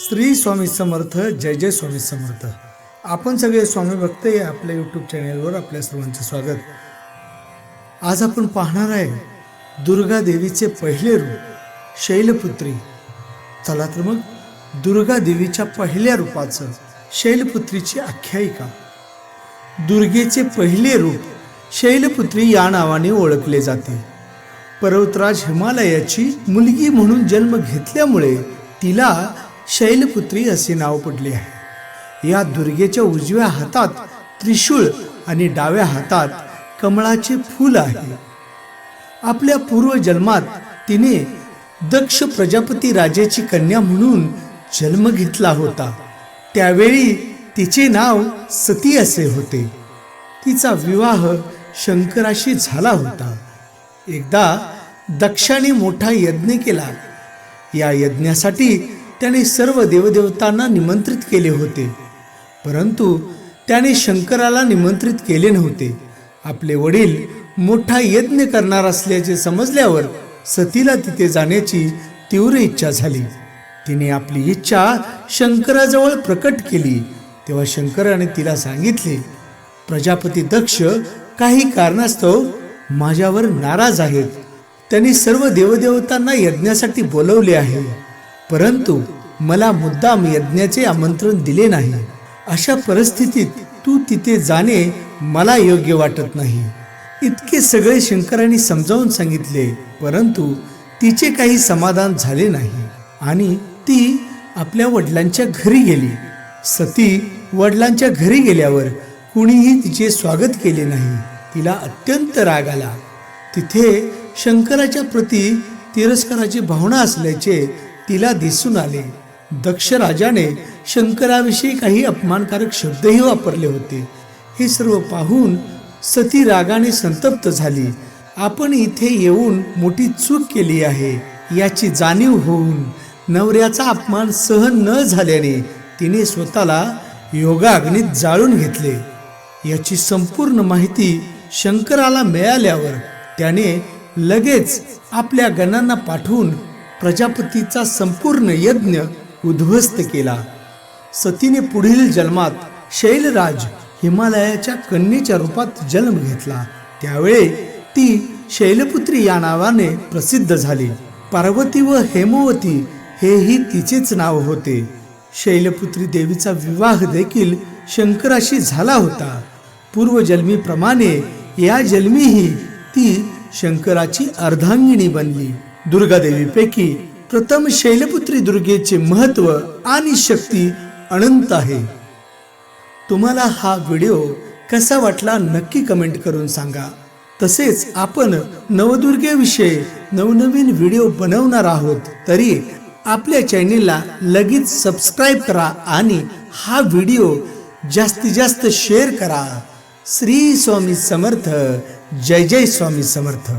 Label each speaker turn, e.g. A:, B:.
A: श्री स्वामी समर्थ जय जय स्वामी समर्थ. आपण सगळे स्वामी भक्त या आपल्या यूट्यूब चॅनेलवर आपल्या सर्वांचं स्वागत. आज आपण पाहणार आहे दुर्गा देवीचे पहिले रूप शैलपुत्री. चला तर मग दुर्गा देवीच्या पहिल्या रूपाचं शैलपुत्रीची आख्यायिका. दुर्गेचे पहिले रूप शैलपुत्री या नावाने ओळखले जाते. पर्वतराज हिमालयाची मुलगी म्हणून जन्म घेतल्यामुळे तिला शैलपुत्री असे नाव पडले आहे. या दुर्गेच्या उजव्या हातात त्रिशूळ आणि डाव्या हातात कमळाचे फूल आहे. आपल्या पूर्वजन्मात तिने दक्ष प्रजापती राजाची कन्या म्हणून जन्म घेतला होता. त्यावेळी तिचे नाव सती असे होते. तिचा विवाह शंकराशी झाला होता. एकदा दक्षाने मोठा यज्ञ केला. या यज्ञासाठी त्याने सर्व देवदेवतांना निमंत्रित केले होते. परंतु त्याने शंकराला निमंत्रित केले नव्हते. आपले वडील मोठा यज्ञ करणार असल्याचे समजल्यावर सतीला तिथे जाण्याची तीव्र इच्छा झाली. तिने आपली इच्छा शंकराजवळ प्रकट केली. तेव्हा शंकराने तिला सांगितले प्रजापती दक्ष काही कारणास्तव माझ्यावर नाराज आहेत. त्यांनी सर्व देवदेवतांना यज्ञासाठी बोलवले आहे. परंतु मला मुद्दाम यज्ञाचे आमंत्रण दिले नाही. अशा परिस्थितीत तू तिथे जाणे मला योग्य वाटत नाही. इतके सगळे शंकरांनी समजावून सांगितले परंतु तिचे काही समाधान झाले नाही. आणि ती आपल्या वडिलांच्या घरी गेली. सती वडिलांच्या घरी गेल्यावर कुणीही तिचे स्वागत केले नाही. तिला अत्यंत राग आला. तिथे शंकराच्या प्रती तिरस्काराची भावना असल्याचे तिला दिसून आले. दक्ष राजाने शंकराविषयी काही अपमानकारक शब्दही वापरले होते. हे सर्व पाहून सती रागाने संतप्त झाली. आपण इथे येऊन मोठी चूक केली आहे. याची जाणीव होऊन नवऱ्याचा अपमान सहन न झाल्याने तिने स्वतःला योगाग्नीत जाळून घेतले. याची संपूर्ण माहिती शंकराला मिळाल्यावर त्याने लगेच आपल्या गणांना पाठवून प्रजापतीचा संपूर्ण यज्ञ उद्ध्वस्त केला. सतीने पुढील जन्मात शैलराज हिमालयाच्या कन्येच्या रूपात जन्म घेतला. त्यावेळी ती शैलपुत्री या नावाने प्रसिद्ध झाली. पार्वती व हेमवती हेही तिचेच नाव होते. शैलपुत्री देवीचा विवाह देखील शंकराशी झाला होता. पूर्वजन्मीप्रमाणे या जन्मीही ती शंकराची अर्धांगिनी बनली. दुर्गादेवीपैकी प्रथम शैलपुत्री दुर्गेचे महत्त्व आणि शक्ती अनंत आहे. तुम्हाला हा व्हिडिओ कसा वाटला नक्की कमेंट करून सांगा. तसेच आपण नवदुर्गेविषयी नवनवीन व्हिडिओ बनवणार आहोत तरी आपल्या चॅनेलला लगेच सबस्क्राईब करा आणि हा व्हिडिओ जास्तीत जास्त शेअर करा. श्री स्वामी समर्थ जय जय स्वामी समर्थ.